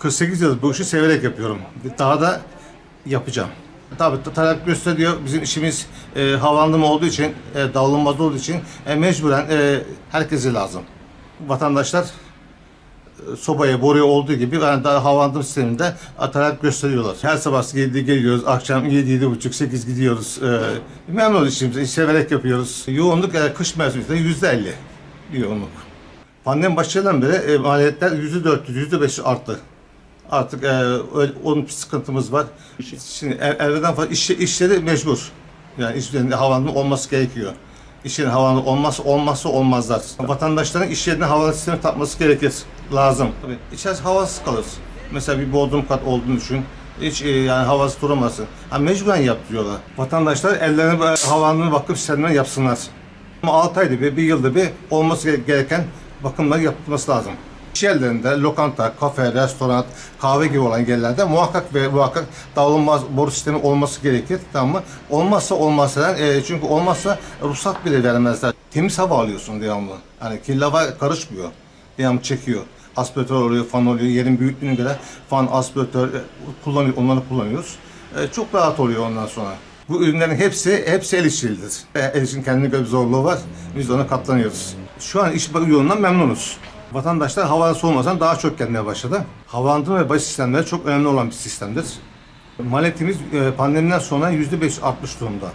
48 yıl bu işi severek yapıyorum. Daha da yapacağım. Tabii ta- talep gösteriyor. Bizim işimiz e, havalandırma olduğu için, e, davulunmaz olduğu için e, mecburen e, herkese lazım. Vatandaşlar e, sobaya, boruya olduğu gibi yani daha havalandırma sisteminde e, talep gösteriyorlar. Her sabah 7 geliyoruz, akşam 7, 7.30, 8 gidiyoruz. E, memnunuz işimize, iş severek yapıyoruz. Yoğunluk e, kış mevsiminde %50 yoğunluk. Pandemi başlayan beri e, maliyetler %400, %500 arttı. Artık e, öyle, onun bir sıkıntımız var. Şimdi ev, evden fazla iş, işleri mecbur. Yani iş yerinde havalandırma olması gerekiyor. İş yerinde havalandırma olmazsa olmazsa olmazlar. Vatandaşların iş yerine havalandırma sistemi takması gerekir. Lazım. Tabii içerisi havasız kalır. Mesela bir bodrum kat olduğunu düşün. Hiç e, yani havası duramazsın. Ha, mecburen yaptırıyorlar. Vatandaşlar ellerine böyle havalandırma bakım sistemlerini yapsınlar. Ama 6 ayda bir, bir yılda bir olması gere- gereken bakımlar yapılması lazım. İş yerlerinde lokanta, kafe, restoran, kahve gibi olan yerlerde muhakkak ve muhakkak davulunmaz boru sistemi olması gerekir. Tamam mı? Olmazsa olmazsa e, çünkü olmazsa ruhsat bile vermezler. Temiz hava alıyorsun devamlı. Hani kirli hava karışmıyor. Devamlı çekiyor. Aspiratör oluyor, fan oluyor. Yerin büyüklüğüne göre fan, aspiratör e, kullanıyor, onları kullanıyoruz. E, çok rahat oluyor ondan sonra. Bu ürünlerin hepsi hepsi el işçilidir. E, El işin kendine göre bir zorluğu var. Biz de ona katlanıyoruz. Şu an iş yolundan memnunuz. Vatandaşlar havadan soğumadan daha çok gelmeye başladı. Havalandırma ve baş sistemleri çok önemli olan bir sistemdir. Maliyetimiz e, pandemiden sonra %5 artmış durumda.